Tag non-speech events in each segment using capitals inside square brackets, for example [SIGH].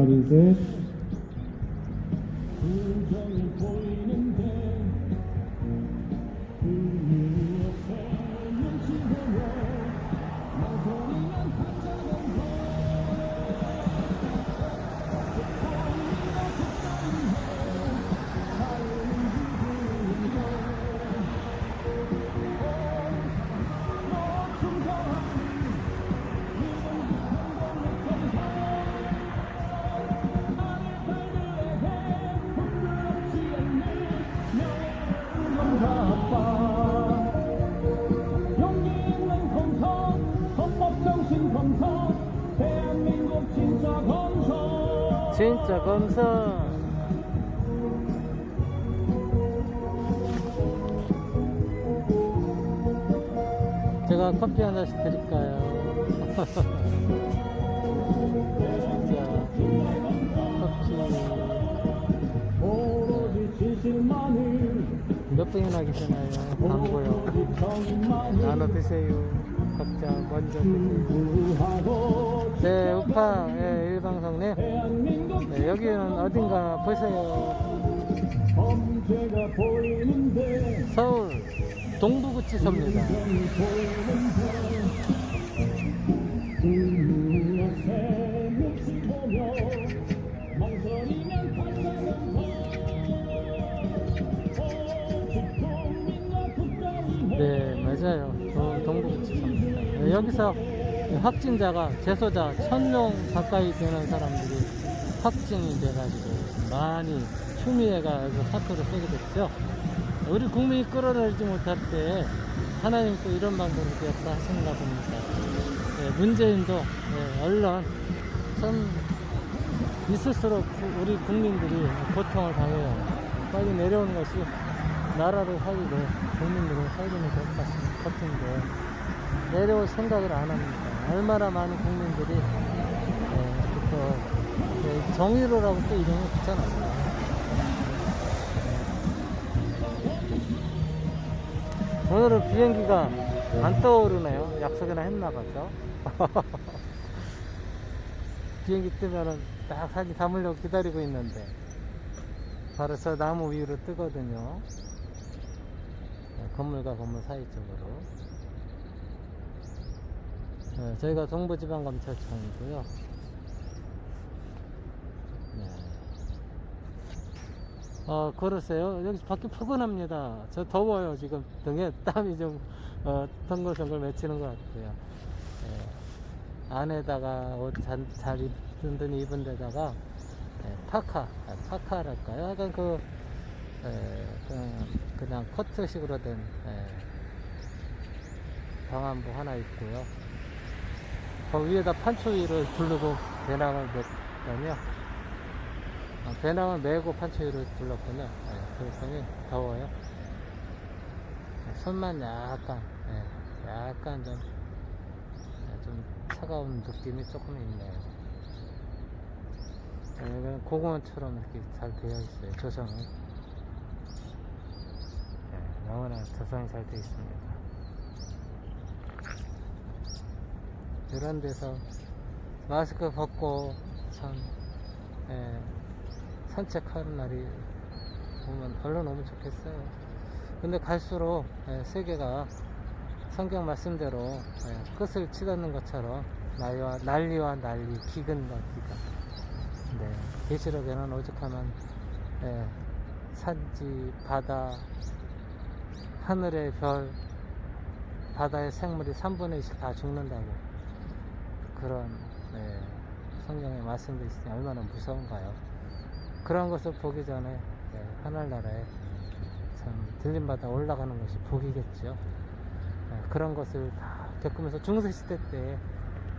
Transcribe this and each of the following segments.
하 진짜 검사. 제가 커피 한 잔씩 드릴까요? [LAUGHS] 진짜 커피 몇 분이나 계시나요? 광고요. 나눠 드세요. 각자 먼저. 구하고 네, 우파 예, 일방송님. 대한민국 네, 여기는 어딘가 보세요. 서울 동부구치소입니다. 네, 맞아요. 동- 동부구치소입니다. 네, 여기서 확진자가 재소자 천 명 가까이 되는 사람들이 확진이 돼가지고 많이 추미애가 여기서 사표를 쓰게 됐죠. 우리 국민이 끌어내지 못할 때 하나님 또 이런 방법으로 역사하시는가 봅니다. 네, 문재인도 네, 언론 참 있을수록 구- 우리 국민들이 고통을 당해요. 빨리 내려오는 것이 나라를 살리고 국민들을 살리는 것 같- 같은데 내려올 생각을 안 합니다. 얼마나 많은 국민들이 네, 또 네, 정의로라고 또 이름을 붙여놨어요. 오늘은 비행기가 안 떠오르네요. 약속이나 했나 봐죠. [LAUGHS] 비행기 뜨면은 딱 사진 담으려고 기다리고 있는데 바로 저 나무 위로 뜨거든요. 네, 건물과 건물 사이 쪽으로. 네, 저희가 동부지방검찰청이고요. 네. 어, 걸으세요. 여기 밖에 포근합니다. 저 더워요. 지금 등에 땀이 좀, 어, 덩글덩글 맺히는 것 같아요. 예. 안에다가 옷 잘, 잘 입, 든든히 입은 데다가, 예, 파카, 아, 파카랄까요? 약간 그, 예, 그냥, 그냥 커트식으로 된, 예, 방한복 하나 있고요. 그 위에다 판초위를 두르고 배낭을 맸더니요. 아, 배낭을 메고 판초 위를 둘렀군요. 예, 그랬더니 더워요. 예, 손만 약간, 예, 약간 좀, 예, 좀 차가운 느낌이 조금 있네요. 예, 여기는 고공원처럼 이렇게 잘 되어 있어요. 조성이. 예, 너무나 조성이 잘 되어 있습니다. 이런 데서 마스크 벗고 참 예, 산책하는 날이 오면 얼른 오면 좋겠어요. 근데 갈수록 예, 세계가 성경 말씀대로 예, 끝을 치닫는 것처럼 난리와, 난리와 난리, 기근과 기근. 네, 계시록에는 오죽하면 예, 산지, 바다, 하늘의 별, 바다의 생물이 3분의 2씩 다 죽는다고 그런 네, 성경의 말씀도 있으니 얼마나 무서운가요? 그런 것을 보기 전에 네, 하늘나라에 참 들림받아 올라가는 것이 복이겠죠. 네, 그런 것을 다 겪으면서 중세시대 때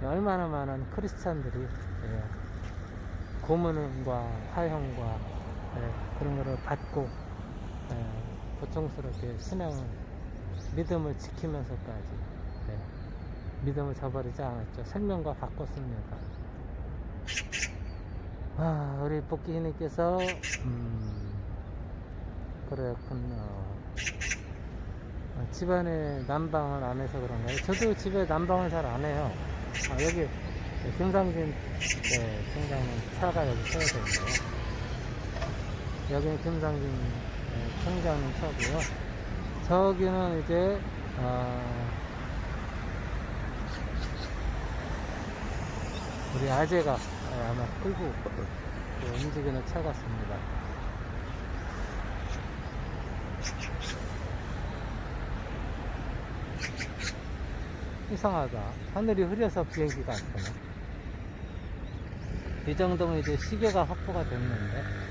얼마나 많은 크리스찬들이 네, 고문과 화형과 네, 그런 것을 받고 네, 고통스럽게 신앙을 믿음을 지키면서까지 네, 믿음을 저버리지 않았죠. 생명과 바꿨습니다. 아, 우리 복귀희님께서, 음, 그렇군요. 아, 집안에 난방을 안 해서 그런가요? 저도 집에 난방을 잘 안 해요. 아, 여기 김상진 네, 팀장님 차가 여기 세워져 있네요. 여기는 김상진 네, 총장님 차고요. 저기는 이제 어, 우리 아재가 어, 아마 끌고 또 움직이는 차 같습니다. 이상하다. 하늘이 흐려서 비행기가 안 타네. 이 정도면 이제 시계가 확보가 됐는데.